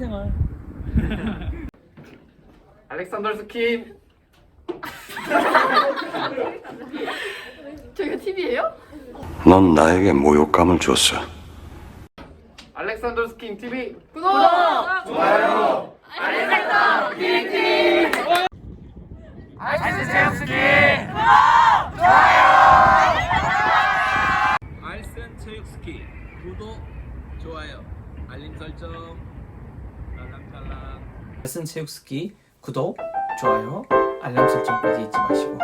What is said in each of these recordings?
사회생활. 알렉산더 스킨 저희가 TV예요? 넌 나에게 모욕감을 줬어. 알렉산더 스킨 TV 구독! 알센 체육 스키 구독, 좋아요, 알림 설정. 딸랑딸랑. 알슨 체육 스키 구독, 좋아요, 알람 설정까지 잊지 마시고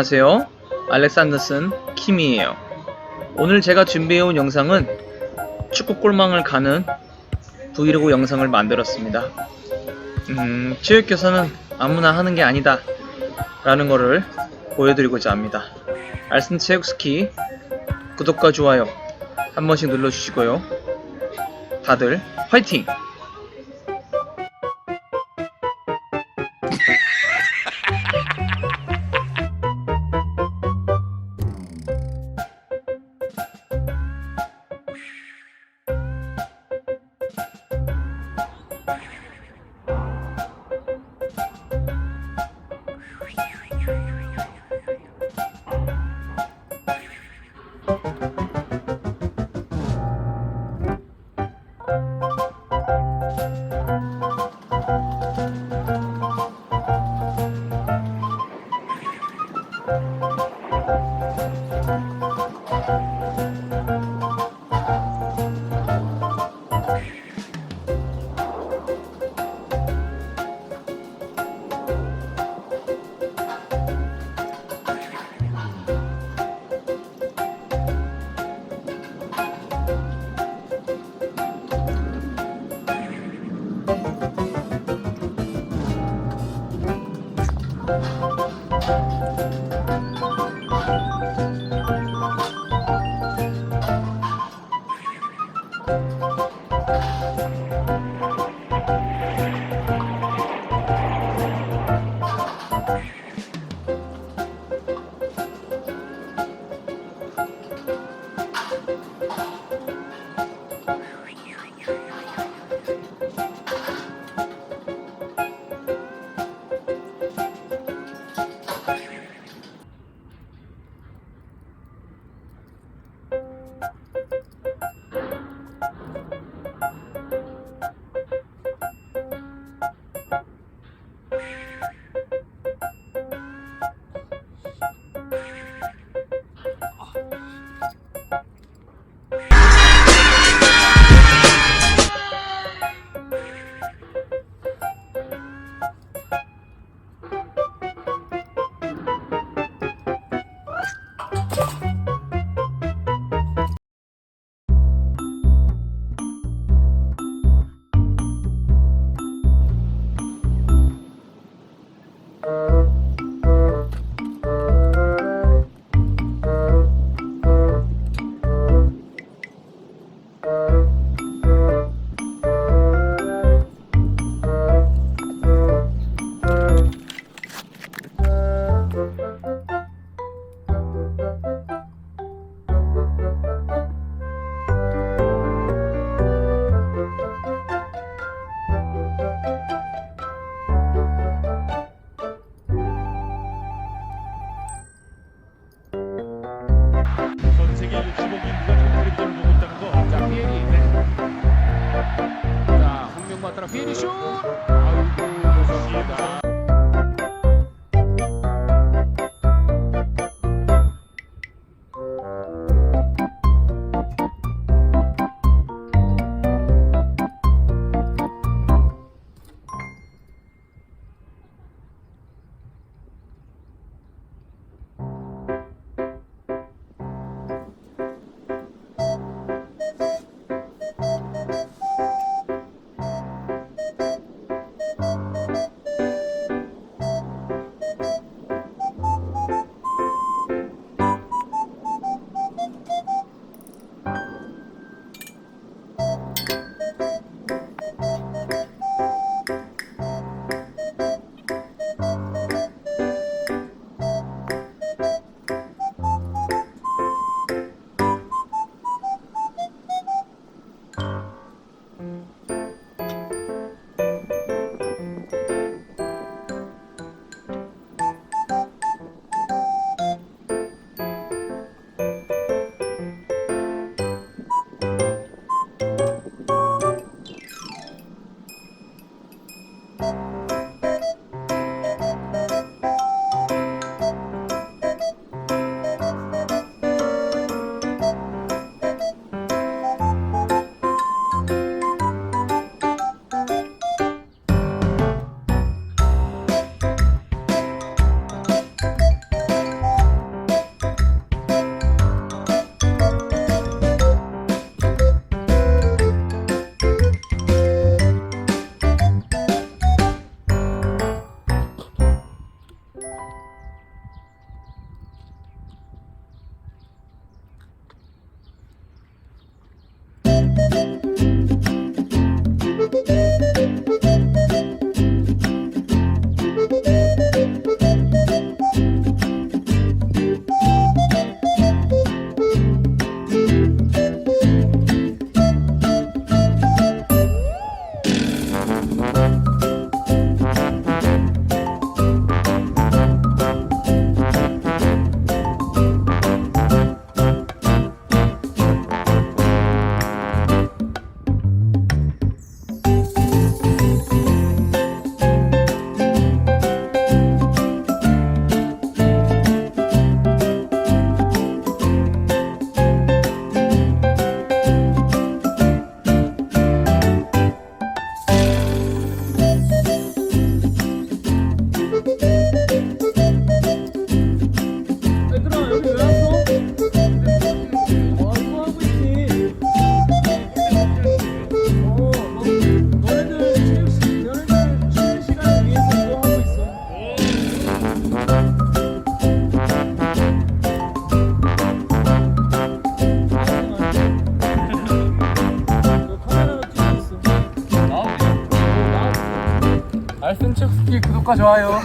안녕하세요. 알렉산더슨 킴이에요. 오늘 제가 준비해온 영상은 축구 골망을 가는 브이로그 영상을 만들었습니다. 음, 체육교사는 아무나 하는 게 아니다. 라는 거를 보여드리고자 합니다. 알슨 체육스키 구독과 좋아요 한 번씩 눌러주시고요. 다들 화이팅! 구독과 좋아요.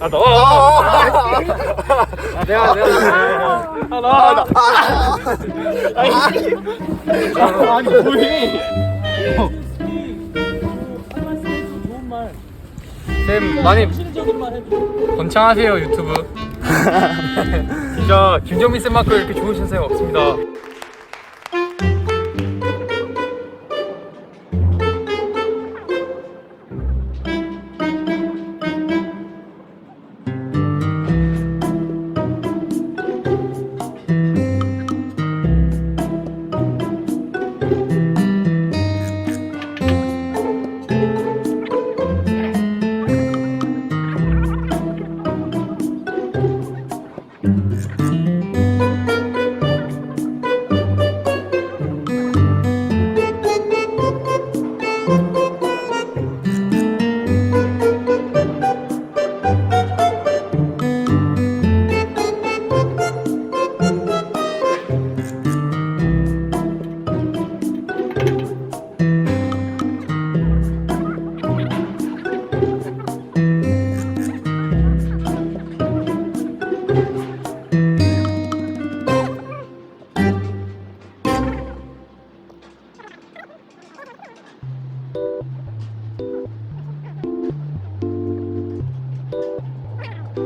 아 너. 내가 내가. 아 나. 아니 뭐해? 한 말씀 해줘 좋은 말쌤 많이 번창하세요 유튜브. 진짜 김정민 쌤만큼 이렇게 좋으신 쌤 없습니다.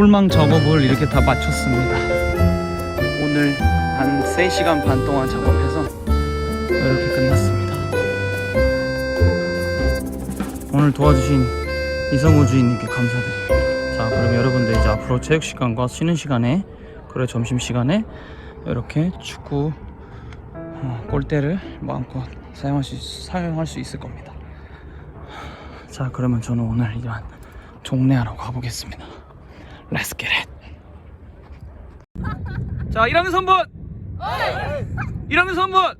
홀망 작업을 이렇게 다 마쳤습니다. 오늘 한 3시간 반 동안 작업해서 이렇게 끝났습니다. 오늘 도와주신 이성우 주인님께 감사드립니다. 자, 그럼 여러분들 이제 앞으로 체육 시간과 쉬는 시간에 그리고 점심 시간에 이렇게 축구 어, 골대를 마음껏 사용할 수, 사용할 수 있을 겁니다. 자, 그러면 저는 오늘 이런 종례하러 가보겠습니다. Let's get it. 자, 1학년 3번. 1학년 3번.